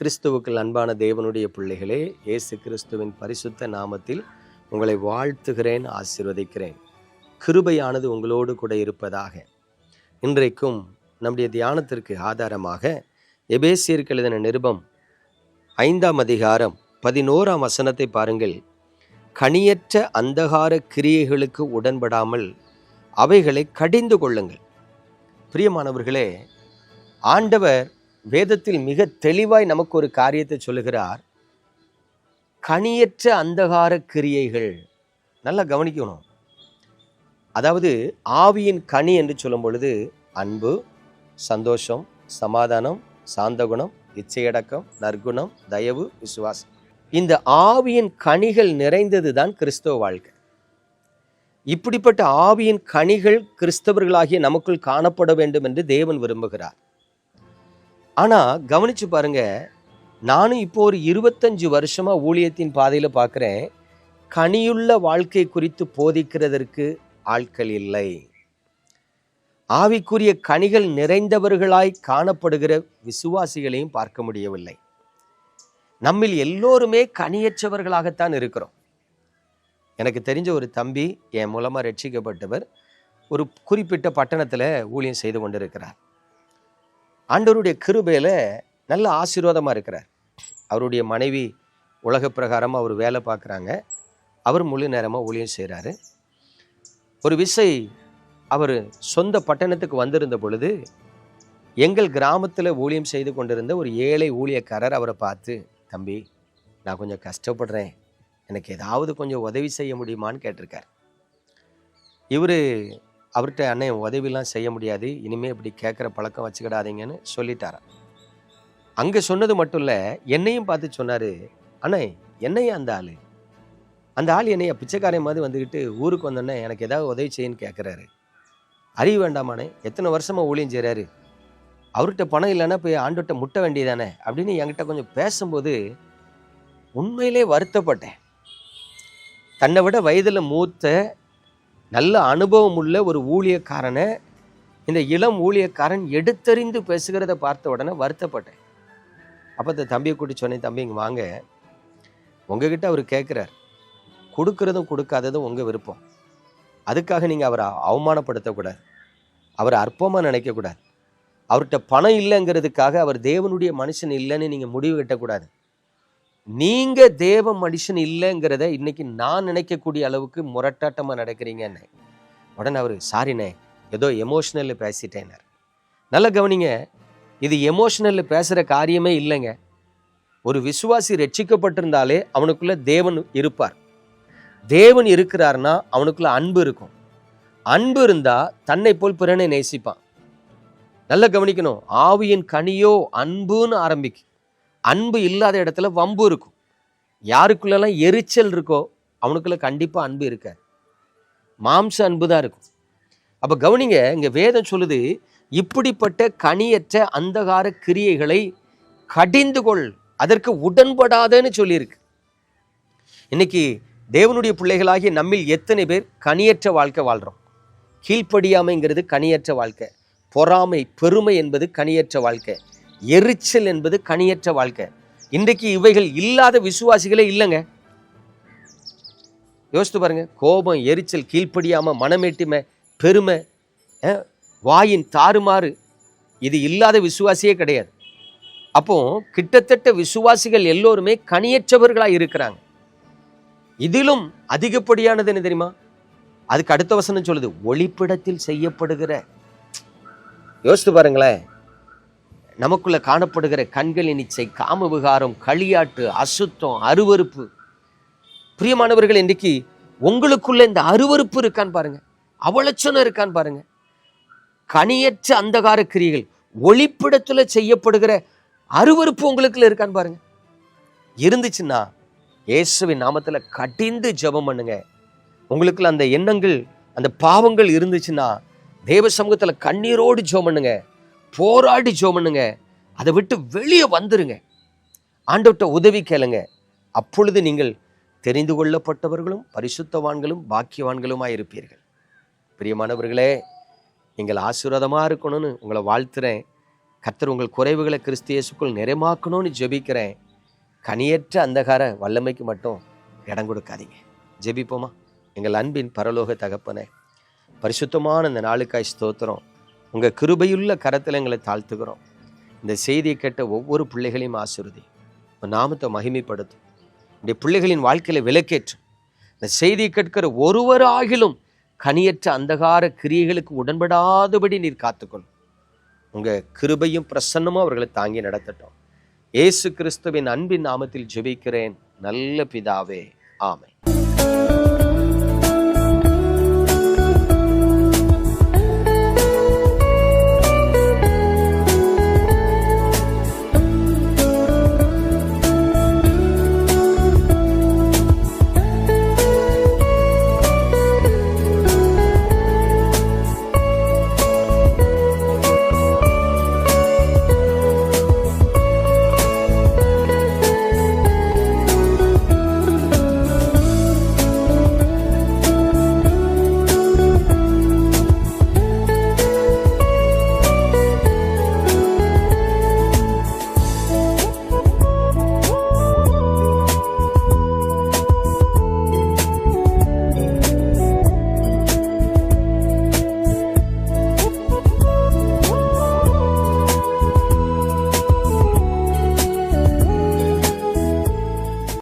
கிறிஸ்துவுக்குள் அன்பான தேவனுடைய பிள்ளைகளே இயேசு கிறிஸ்துவின் பரிசுத்த நாமத்தில் உங்களை வாழ்த்துகிறேன் ஆசீர்வதிக்கிறேன். கிருபையானது உங்களோடு கூட இருப்பதாக. இன்றைக்கும் நம்முடைய தியானத்திற்கு ஆதாரமாக எபேசியருக்கு எழுதின நிருபம் ஐந்தாம் அதிகாரம் பதினோராம் வசனத்தை பாருங்கள். கனியற்ற அந்தகார கிரியைகளுக்கு உடன்படாமல் அவைகளை கடிந்து கொள்ளுங்கள். பிரியமானவர்களே ஆண்டவர் வேதத்தில் மிக தெளிவாய் நமக்கு ஒரு காரியத்தை சொல்லுகிறார். கனியற்ற அந்தகார கிரியைகள். நல்லா கவனிக்கணும். அதாவது ஆவியின் கனி என்று சொல்லும் பொழுது அன்பு சந்தோஷம் சமாதானம் சாந்தகுணம் இச்சையடக்கம் நற்குணம் தயவு விசுவாசம். இந்த ஆவியின் கனிகள் நிறைந்தது தான் கிறிஸ்தவ வாழ்க்கை. இப்படிப்பட்ட ஆவியின் கனிகள் கிறிஸ்தவர்களாகிய நமக்குள் காணப்பட வேண்டும் என்று தேவன் விரும்புகிறார். ஆனால் கவனிச்சு பாருங்க. நானும் இப்போ ஒரு இருபத்தஞ்சு வருஷமாக ஊழியத்தின் பாதையில் பார்க்குறேன் கனியுள்ள வாழ்க்கை குறித்து போதிக்கிறதற்கு ஆட்கள் இல்லை. ஆவிக்குரிய கனிகள் நிறைந்தவர்களாய் காணப்படுகிற விசுவாசிகளையும் பார்க்க முடியவில்லை. நம்மில் எல்லோருமே கனியற்றவர்களாகத்தான் இருக்கிறோம். எனக்கு தெரிஞ்ச ஒரு தம்பி என் மூலமாக ரட்சிக்கப்பட்டவர் ஒரு குறிப்பிட்ட பட்டணத்தில் ஊழியம் செய்து கொண்டிருக்கிறார். ஆண்டவருடைய கிருபையில் நல்ல ஆசீர்வாதமாக இருக்கிறார். அவருடைய மனைவி உலக பிரகாரமாக அவர் வேலை பார்க்குறாங்க. அவர் முழு நேரமாக ஊழியம் செய்கிறாரு ஒரு விசை அவர் சொந்த பட்டணத்துக்கு வந்திருந்த பொழுது எங்கள் கிராமத்தில் ஊழியம் செய்து கொண்டிருந்த ஒரு ஏழை ஊழியக்காரர் அவரை பார்த்து தம்பி நான் கொஞ்சம் கஷ்டப்படுறேன். எனக்கு ஏதாவது கொஞ்சம் உதவி செய்ய முடியுமான்னு கேட்டிருக்கார். இவர் அவர்கிட்ட அண்ணன் உதவிலாம் செய்ய முடியாது. இனிமேல் இப்படி கேட்குற பழக்கம் வச்சுக்கிடாதீங்கன்னு சொல்லிட்டாராம் அங்கே சொன்னது மட்டும் இல்லை என்னையும் பார்த்து சொன்னார் அண்ணே என்னையா அந்த ஆள்? அந்த ஆள் என்னைய? பிச்சைக்காரன் மாதிரி வந்துக்கிட்டு ஊருக்கு வந்தோடனே எனக்கு ஏதாவது உதவி செய்யுன்னு கேட்குறாரு. அறிய வேண்டாமானே எத்தனை வருஷமாக ஊழியம் செய்கிறாரு அவர்கிட்ட பணம் இல்லைன்னா போய் ஆண்டுகிட்ட முட்ட வேண்டியதானே? அப்படின்னு என்கிட்ட கொஞ்சம் பேசும்போது உண்மையிலே வருத்தப்பட்டேன். தன்னை விட வயதில் மூத்த நல்ல அனுபவம் உள்ள ஒரு ஊழியக்காரனை இந்த இளம் ஊழியக்காரன் எடுத்தறிந்து பேசுகிறத பார்த்த உடனே வருத்தப்பட்டேன். அப்போ இந்த தம்பியை கூட்டி சொன்னேன் தம்பி இங்கே வாங்க. உங்ககிட்ட அவர் கேட்குறார். கொடுக்கறதும் கொடுக்காததும் உங்கள் விருப்பம். அதுக்காக நீங்கள் அவரை அவமானப்படுத்தக்கூடாது. அவரை அற்பமாக நினைக்கக்கூடாது. அவர்கிட்ட பணம் இல்லைங்கிறதுக்காக அவர் தேவனுடைய மனுஷன் இல்லைன்னு நீங்கள் முடிவு கட்டக்கூடாது. நீங்க தேவ மனுஷன் இல்லைங்கிறத இன்னைக்கு நான் நினைக்கக்கூடிய அளவுக்கு முரட்டாட்டமாக நடக்கிறீங்கன்னு. உடனே அவர் சாரிண்ணே ஏதோ எமோஷ்னலில் பேசிட்டேனார் நல்ல கவனிங்க இது எமோஷ்னலில் பேசுகிற காரியமே இல்லைங்க. ஒரு விசுவாசி ரட்சிக்கப்பட்டிருந்தாலே அவனுக்குள்ள தேவன் இருப்பார். தேவன் இருக்கிறார்னா அவனுக்குள்ள அன்பு இருக்கும். அன்பு இருந்தா தன்னை போல் பிறனை நேசிப்பான். நல்லா கவனிக்கணும் ஆவியின் கனியோ அன்புன்னு ஆரம்பிக்கும் அன்பு இல்லாத இடத்துல வம்பு இருக்கும். யாருக்குள்ளெல்லாம் எரிச்சல் இருக்கோ அவனுக்குள்ள கண்டிப்பாக அன்பு இருக்க மாம்ச அன்பு தான் இருக்கும். அப்போ கவனிங்க இங்கே வேதம் சொல்லுது இப்படிப்பட்ட கனியற்ற அந்தகார கிரியைகளை கடிந்து கொள் அதற்கு உடன்படாதன்னு சொல்லியிருக்கு. இன்னைக்கு தேவனுடைய பிள்ளைகளாகிய நம்மில் எத்தனை பேர் கனியற்ற வாழ்க்கை வாழ்கிறோம் கீழ்ப்படியாமைங்கிறது கனியற்ற வாழ்க்கை பொறாமை பெருமை என்பது கனியற்ற வாழ்க்கை. எரிச்சல் என்பது கனியற்ற வாழ்க்கை. இன்றைக்கு இவைகள் இல்லாத விசுவாசிகளே இல்லைங்க. யோசித்து பாருங்க கோபம் எரிச்சல் கீழ்ப்படியாமல் மனமேட்டுமை பெருமை வாயின் தாறுமாறு இது இல்லாத விசுவாசியே கிடையாது. அப்போ கிட்டத்தட்ட விசுவாசிகள் எல்லோருமே கனியற்றவர்களாக இருக்கிறாங்க. இதிலும் அதிகப்படியானது என்ன தெரியுமா? அதுக்கு அடுத்த வசனம் சொல்லுது ஒளிப்பிடத்தில் செய்யப்படுகிற. யோசித்து பாருங்களேன் நமக்குள்ளே காணப்படுகிற கண்களின் இச்சை காம விகாரம் களியாட்டு அசுத்தம் அருவருப்பு. பிரியமானவர்கள் இன்றைக்கு உங்களுக்குள்ள இந்த அருவருப்பு இருக்கான்னு பாருங்க. அவலட்சணம் இருக்கான்னு பாருங்க. கனியற்ற அந்தகார கிரியைகள் ஒளிப்பிடத்தில் செய்யப்படுகிற அருவருப்பு உங்களுக்குள்ள இருக்கான்னு பாருங்க. இருந்துச்சுன்னா இயேசுவின் நாமத்தில் கடிந்து ஜபம் பண்ணுங்க. உங்களுக்குள்ள அந்த எண்ணங்கள் அந்த பாவங்கள் இருந்துச்சுன்னா தேவ சமூகத்தில் கண்ணீரோடு ஜெபம் பண்ணுங்க. போராடி ஜோமனுங்க அதை விட்டு வெளியே வந்துருங்க. ஆண்டவர்கிட்ட உதவி கேளுங்க. அப்பொழுது நீங்கள் தெரிந்து கொள்ளப்பட்டவர்களும் பரிசுத்தவான்களும் பாக்கியவான்களுமாக இருப்பீர்கள். பிரியமானவர்களே நீங்கள் ஆசீர்வாதமாக இருக்கணும்னு உங்களை வாழ்த்துறேன். கத்தர் உங்கள் குறைவுகளை கிறிஸ்து இயேசுக்குள் நிறைமாக்கணும்னு ஜெபிக்கிறேன். கனியற்ற அந்தகார வல்லமைக்கு மட்டும் இடம் கொடுக்காதீங்க. ஜெபிப்போமா? எங்கள் அன்பின் பரலோக தகப்பனே பரிசுத்தமான இந்த நாளுக்காய் ஸ்தோத்திரம். உங்கள் கிருபையுள்ள கரத்தில் எங்களை தாழ்த்துக்கிறோம் இந்த செய்தியை கேட்ட ஒவ்வொரு பிள்ளைகளையும் ஆசிர்வதி. நாமத்தை மகிமைப்படுத்தும் இந்த பிள்ளைகளின் வாழ்க்கையில விலக்கேற்றும் இந்த செய்தியை கேட்கிற ஒருவர் ஆகிலும் கனியற்ற அந்தகார கிரியைகளுக்கு உடன்படாதபடி நீர் காத்துக்கொள்ளும் உங்க கிருபையும் பிரசன்னமும் அவர்களை தாங்கி நடத்தட்டும். இயேசு கிறிஸ்துவின் அன்பின் நாமத்தில் ஜெபிக்கிறேன். நல்ல பிதாவே. ஆமை